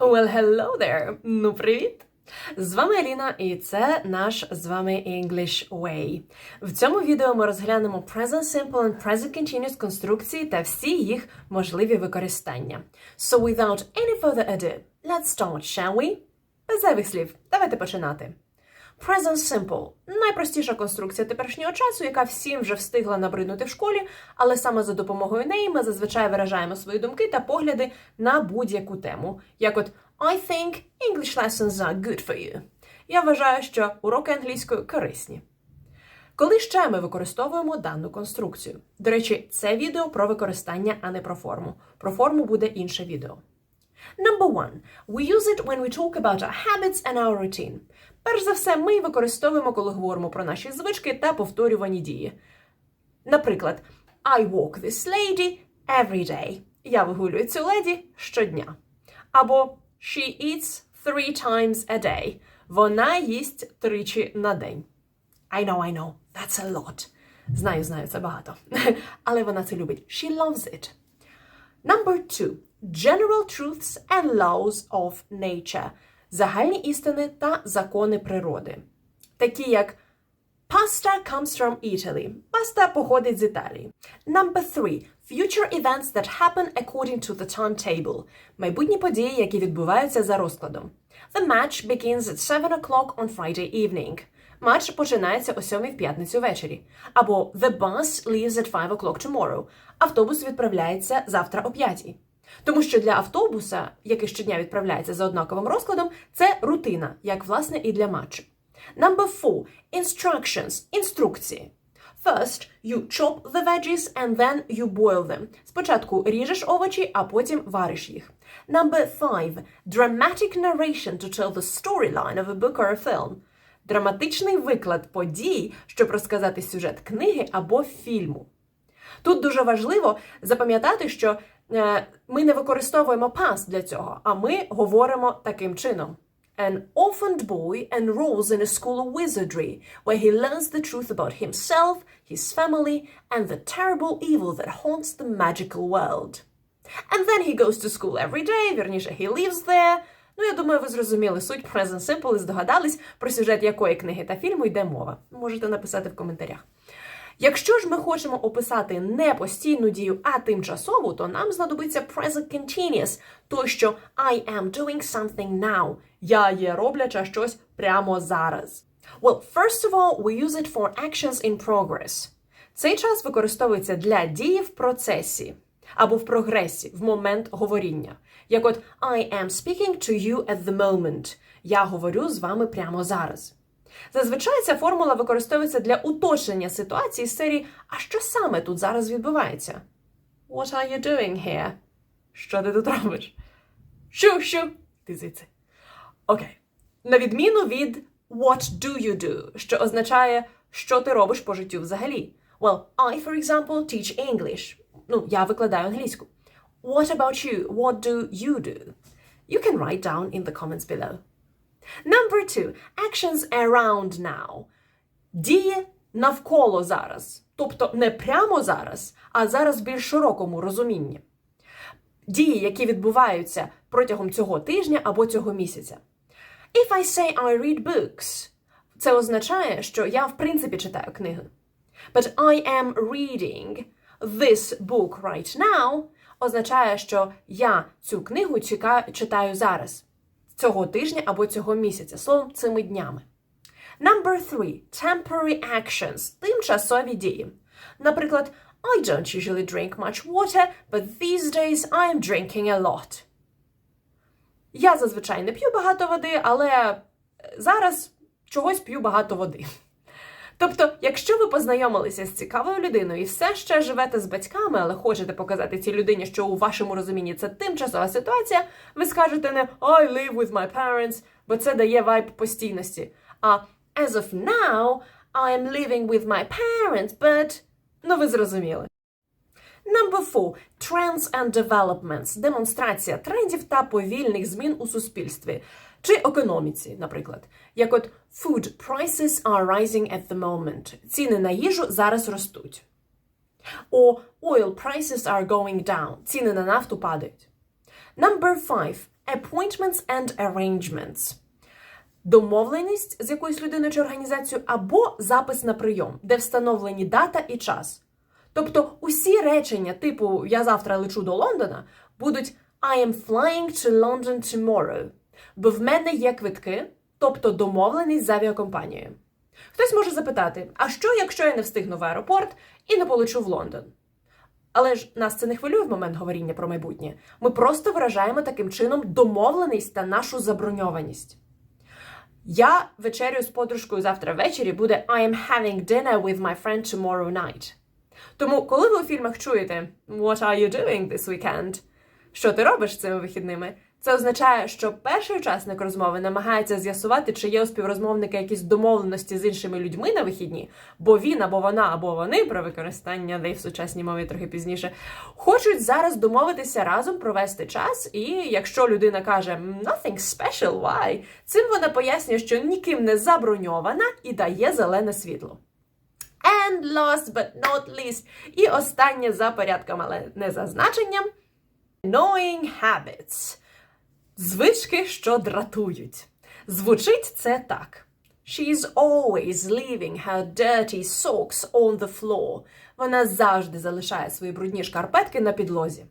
Well, hello there! Ну, привіт! З вами Аліна, і це наш з вами English Way. В цьому відео ми розглянемо Present Simple and Present Continuous конструкції та всі їх можливі використання. So, without any further ado, let's start, shall we? Без зайвих слів, давайте починати. Present Simple найпростіша конструкція теперішнього часу, яка всім вже встигла набриднути в школі, але саме за допомогою неї ми зазвичай виражаємо свої думки та погляди на будь-яку тему. Як от I think English lessons are good for you. Я вважаю, що уроки англійської корисні. Коли ще ми використовуємо дану конструкцію? До речі, це відео про використання, а не про форму. Про форму буде інше відео. Number one. We use it when we talk about our habits and our routine. Перш за все, ми використовуємо, коли говоримо про наші звички та повторювані дії. Наприклад, I walk this lady every day. Я вигулюю цю леді щодня. Або She eats three times a day. Вона їсть тричі на день. I know, I know, that's a lot. Знаю, знаю, це багато. Але вона це любить. She loves it. Number two. General truths and laws of nature. Загальні істини та закони природи. Такі як Pasta comes from Italy. Паста походить з Італії. Number three. Future events that happen according to the timetable. Майбутні події, які відбуваються за розкладом. The match begins at 7 o'clock on Friday evening. Матч починається о 7 в п'ятницю ввечері. Або The bus leaves at 5 o'clock tomorrow. Автобус відправляється завтра о 5. Тому що для автобуса, який щодня відправляється за однаковим розкладом, це рутина, як власне і для матчу. Number four. Instructions. Інструкції. First, you chop the veggies and then you boil them. Спочатку ріжеш овочі, а потім вариш їх. Number five. Dramatic narration to tell the storyline of a book or a film. Драматичний виклад подій, щоб розказати сюжет книги або фільму. Тут дуже важливо запам'ятати, що ми не використовуємо past для цього, а ми говоримо таким чином. An orphaned boy enrolls in a school of wizardry, where he learns the truth about himself, his family, and the terrible evil that haunts the magical world. And then he goes to school every day, вірніше, he lives there. Ну, я думаю, ви зрозуміли суть Present Simple і здогадались, про сюжет якої книги та фільму йде мова. Можете написати в коментарях. Якщо ж ми хочемо описати не постійну дію, а тимчасову, то нам знадобиться present continuous, то що I am doing something now. Я є робляча щось прямо зараз. Well, first of all, we use it for actions in progress. Цей час використовується для дії в процесі або в прогресі, в момент говоріння. Як от I am speaking to you at the moment. Я говорю з вами прямо зараз. Зазвичай ця формула використовується для уточнення ситуації з серії А що саме тут зараз відбувається? What are you doing here? Що ти тут робиш? Шу, ти. Окей. На відміну від What do you do, що означає, що ти робиш по життю взагалі. Well, I, for example, teach English. Ну, я викладаю англійську. What about you? What do you do? You can write down in the comments below. Number two. Actions around now. Дії навколо зараз. Тобто не прямо зараз, а зараз в більш широкому розумінні. Дії, які відбуваються протягом цього тижня або цього місяця. If I say I read books, це означає, що я в принципі читаю книги. But I am reading this book right now означає, що я цю книгу читаю зараз, цього тижня або цього місяця, словом, цими днями. Number three. Temporary actions. Тимчасові дії. Наприклад, I don't usually drink much water, but these days I am drinking a lot. Я зазвичай не п'ю багато води, але зараз чогось п'ю багато води. Тобто, якщо ви познайомилися з цікавою людиною і все ще живете з батьками, але хочете показати цій людині, що у вашому розумінні це тимчасова ситуація, ви скажете не I live with my parents, бо це дає вайб постійності. А as of now, I am living with my parents, but... Ну, ви зрозуміли. Number four. Trends and developments. Демонстрація трендів та повільних змін у суспільстві. Чи економіці, наприклад. Як от Food prices are rising at the moment. Ціни на їжу зараз ростуть. Or oil prices are going down. Ціни на нафту падають. Number five. appointments and arrangements. Домовленість з якоюсь людиною чи організацією або запис на прийом, де встановлені дата і час. Тобто усі речення, типу Я завтра лечу до Лондона, будуть I am flying to London tomorrow. Бо в мене є квитки, тобто домовленість з авіакомпанією. Хтось може запитати: а що, якщо я не встигну в аеропорт і не полечу в Лондон? Але ж нас це не хвилює в момент говоріння про майбутнє. Ми просто виражаємо таким чином домовленість та нашу заброньованість. Я вечерю з подружкою завтра ввечері буде I am having dinner with my friend tomorrow night. Тому, коли ви у фільмах чуєте What are you doing this weekend? Що ти робиш цими вихідними? Це означає, що перший учасник розмови намагається з'ясувати, чи є у співрозмовника якісь домовленості з іншими людьми на вихідні, бо він або вона, або вони про використання they в сучасній мові трохи пізніше, хочуть зараз домовитися разом провести час. І якщо людина каже nothing special, why? Цим вона пояснює, що ніким не заброньована і дає зелене світло. And last but not least, і останнє за порядком, але не за значенням. Annoying habits. Звички, що дратують. Звучить це так. She's always leaving her dirty socks on the floor. Вона завжди залишає свої брудні шкарпетки на підлозі.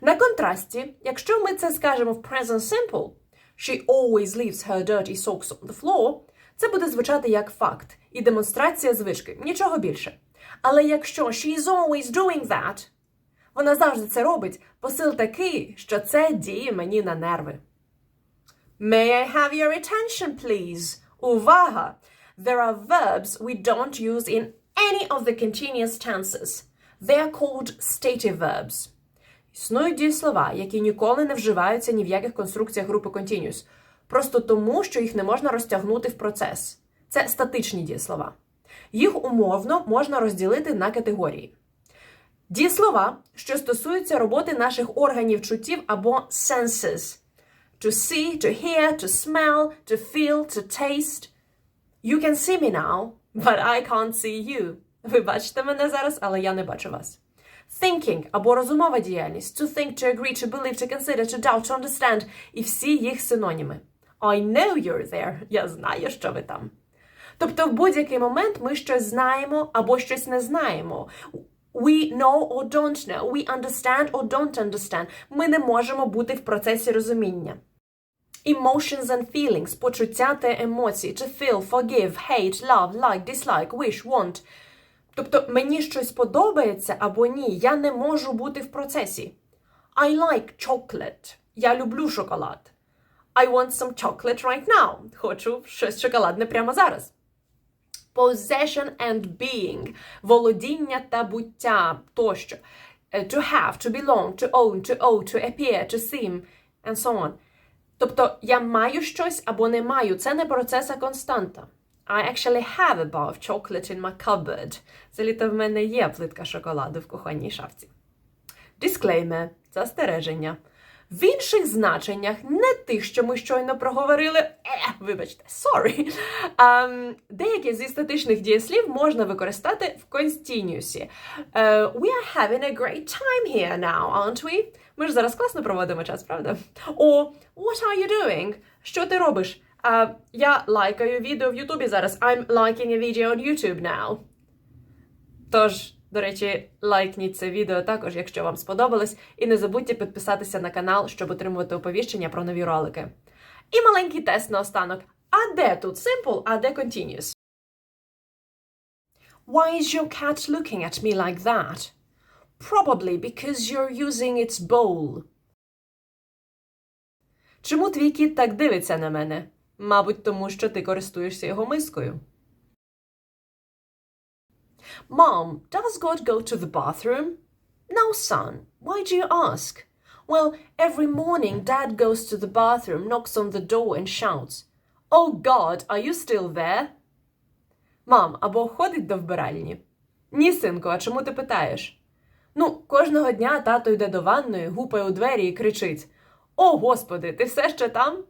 На контрасті, якщо ми це скажемо в present simple, she always leaves her dirty socks on the floor, це буде звучати як факт і демонстрація звички, нічого більше. Але якщо she is always doing that, вона завжди це робить, посил такий, що це діє мені на нерви. May I have your attention, please? Увага! There are verbs we don't use in any of the continuous tenses. They are called stative verbs. Існують дієслова, які ніколи не вживаються ні в яких конструкціях групи continuous, просто тому, що їх не можна розтягнути в процес. Це статичні дієслова. Їх умовно можна розділити на категорії. Дієслова, що стосуються роботи наших органів чуттів або senses. To see, to hear, to smell, to feel, to taste. You can see me now, but I can't see you. Ви бачите мене зараз, але я не бачу вас. Thinking або розумова діяльність. To think, to agree, to believe, to consider, to doubt, to understand. І всі їх синоніми. I know you're there. Я знаю, що ви там. Тобто в будь-який момент ми щось знаємо або щось не знаємо. We know or don't know. We understand or don't understand. Ми не можемо бути в процесі розуміння. Emotions and feelings – почуття та емоції. To feel, forgive, hate, love, like, dislike, wish, want. Тобто мені щось подобається або ні, я не можу бути в процесі. I like chocolate. Я люблю шоколад. I want some chocolate right now. Хочу щось шоколадне прямо зараз. Possession and being – володіння та буття тощо. Е, To have, to belong, to own, to owe, to appear, to seem, and so on. Тобто я маю щось або не маю. Це не процес, а константа. I actually have a bar of chocolate in my cupboard. Це літо в мене є плитка шоколаду в кухонній шафці. Disclaimer – застереження. В інших значеннях, не тих, що ми щойно проговорили, е, вибачте, sorry, ем, деякі зі статичних дієслів можна використати в констінюсі. Е, we are having a great time here now, aren't we? Ми ж зараз класно проводимо час, правда? О, what are you doing? Що ти робиш? Е, я лайкаю відео в Ютубі зараз. I'm liking a video on YouTube now. Тож, до речі, лайкніть це відео також, якщо вам сподобалось, і не забудьте підписатися на канал, щоб отримувати оповіщення про нові ролики. І маленький тест на останок. А де тут simple, а де continuous? Why is your cat looking at me like that? Probably because you're using its bowl. Чому твій кіт так дивиться на мене? Мабуть, тому що ти користуєшся його мискою. Mom, does God go to the bathroom? No, son. Why do you ask? Well, every morning Dad goes to the bathroom, knocks on the door, and shouts, Oh God, are you still there? Мам, або ходить до вбиральні? Ні, синку, а чому ти питаєш? Ну, кожного дня тато йде до ванної, гупає у двері і кричить: О, Господи, ти все ще там?